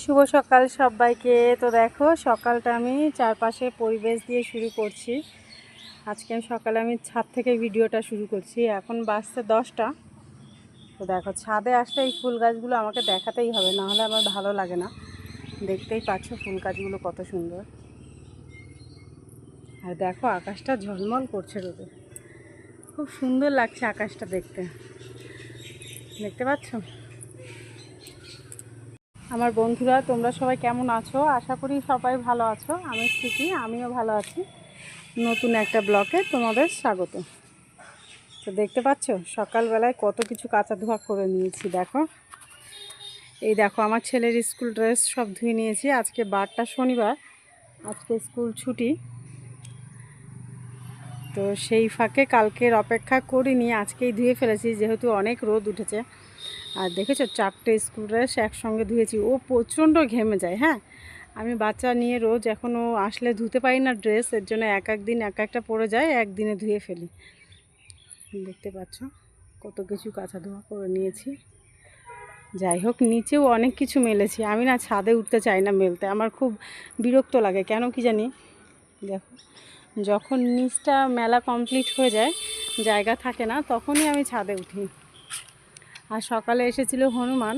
শুভ সকাল সবাইকে। তো দেখো, সকালটা আমি চারপাশে পরিবেশ দিয়ে শুরু করছি। আজকে আমি সকালে আমি ছাদ থেকে ভিডিওটা শুরু করছি। এখন বাজতে দশটা। তো দেখো, ছাদে আসলে এই ফুল গাছগুলো আমাকে দেখাতেই হবে, না হলে আমার ভালো লাগে না। দেখতেই পাচ্ছ ফুল গাছগুলো কত সুন্দর। আর দেখো, আকাশটা ঝলমল করছে রোদে। খুব সুন্দর লাগছে আকাশটা দেখতে। দেখতে পাচ্ছ? আমার বন্ধুরা, তোমরা সবাই কেমন আছো? আশা করি সবাই ভালো আছো। আমি ঠিকই আমিও ভালো আছি। নতুন একটা ব্লকে তোমাদের স্বাগত। তো দেখতে পাচ্ছ, সকালবেলায় কত কিছু কাঁচা ধোয়া করে নিয়েছি, দেখো। এই দেখো, আমার ছেলের স্কুল ড্রেস সব ধুয়ে নিয়েছি। আজকে বারটা শনিবার, আজকে স্কুল ছুটি। তো সেই ফাঁকে কালকের অপেক্ষা করিনি, আজকেই ধুয়ে ফেলেছি, যেহেতু অনেক রোদ উঠেছে। আর দেখেছ চারটে স্কুল ড্রেস একসঙ্গে ধুয়েছি। ও প্রচণ্ড ঘেমে যায় হ্যাঁ? আমি বাচ্চা নিয়ে রোজ এখনও আসলে ধুতে পারি না ড্রেস এর জন্য এক এক দিন এক একটা পরে যায়, একদিনে ধুয়ে ফেলি। দেখতে পাচ্ছ কত কিছু কাঁচা ধোয়া করে নিয়েছি। যাই হোক, নিচেও অনেক কিছু মেলেছি। আমি না ছাদে উঠতে চাই না মেলতে, আমার খুব বিরক্ত লাগে। কেন কি জানি? দেখো, যখন নিচটা মেলা কমপ্লিট হয়ে যায়, জায়গা থাকে না, তখনই আমি ছাদে উঠি। আর সকালে এসেছিল হনুমান।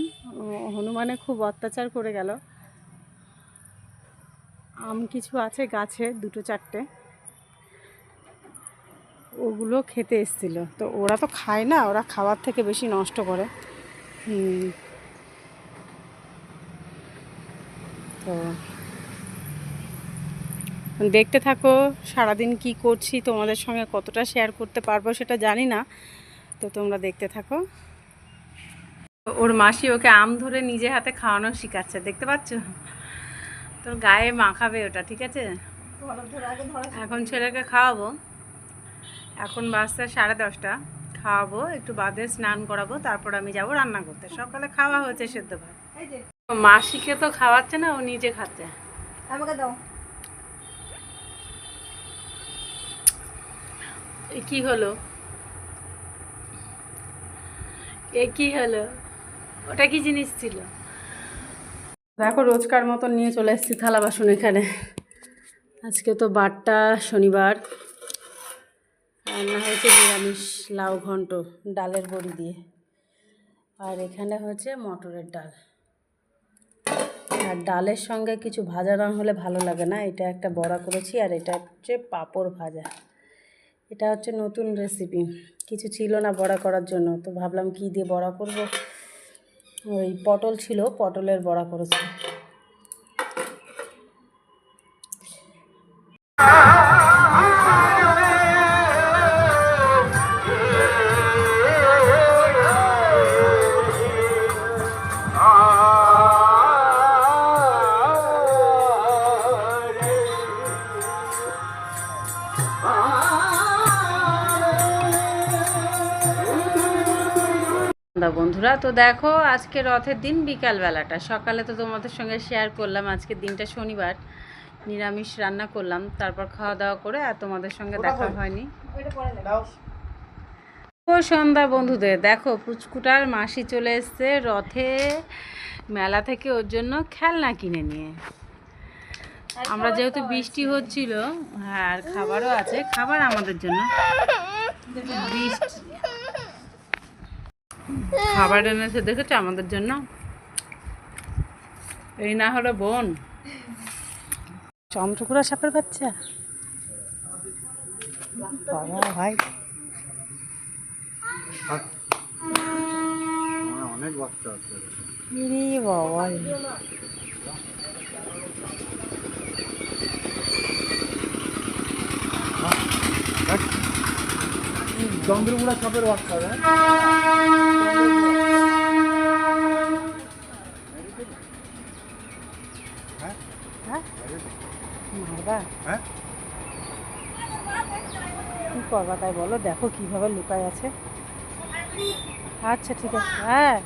হনুমানে খুব অত্যাচার করে গেল। আম কিছু আছে গাছে, দুটো চারটে। ওগুলো খেতে এসেছিল। তো ওরা তো খায় না, ওরা খাবার থেকে বেশি নষ্ট করে। তো দেখতে থাকো, সারাদিন কি করছি, তোমাদের সঙ্গে কতটা শেয়ার করতে পারব সেটা জানি না। তো তোমরা দেখতে থাকো। ওর মাসি ওকে আম ধরে নিজে হাতে খাওয়ানো শিখাচ্ছে দেখতে পাচ্ছ? তোর গায়ে মাখাবে ওটা ঠিক আছে? এখন ছেলেকে খাওয়াবো। এখন বাজতে সাড়ে দশটা। খাওয়াবো একটু বাদে স্নান করাবো তারপর আমি যাব রান্না করতে। সকালে খাওয়া হয়েছে সেদ্ধ ভাত। মাসিকে তো খাওয়াচ্ছে না ও নিজে খাচ্ছে। আমাকে দাও। এ কি হলো? এ কি হলো? ওটা কি জিনিস ছিল? দেখো, রোজকার মতন নিয়ে চলে এসেছি থালা বাসন এখানে। আজকে তো বারটা, শনিবার। রান্না হয়েছে নিরামিষ, লাউ ঘন্ট, ডালের বড়ি দিয়ে। আর এখানে হচ্ছে মটরের ডাল। আর ডালের সঙ্গে কিছু ভাজা না হলে ভালো লাগে না। এটা একটা বড়া করেছি, আর এটা হচ্ছে পাঁপড় ভাজা। এটা হচ্ছে নতুন রেসিপি কিছু ছিল না বড়া করার জন্য, তো ভাবলাম কি দিয়ে বড়া করব? ওই পটল ছিল পটলের বড়া করেছি দা বন্ধুরা তো দেখো আজকে রথের দিন বিকাল বেলাটা সকালে তো তোমাদের সঙ্গে শেয়ার করলাম আজকে দিনটা শনিবার। নিরামিষ রান্না করলাম তারপর খাওয়া দাওয়া করে আর তোমাদের সঙ্গে দেখা হয়নি। ও সন্ধ্যা বন্ধুদের দেখো পুচকুটার মাসি চলে এসছে রথে মেলা থেকে ওর জন্য খেলনা কিনে নিয়ে। আমরা যেহেতু বৃষ্টি হচ্ছিল হ্যাঁ আর খাবারও আছে খাবার আমাদের জন্য। বৃষ্টি। খাবার এনেছে দেখেছ? আমাদের জন্য। এই না হলো বোন। চন্দ্রকুড়া সাপের বাচ্চা? বাবা ভাই। অনেক বাচ্চা আছে। বাবা। চন্দ্রমুড়া সাপের ওয়াক খাবে হ্যাঁ? হ্যাঁ? মারবা হ্যাঁ? কি করবা তাই বলো? দেখো কীভাবে লুকায় আছে। আচ্ছা ঠিক আছে। হ্যাঁ।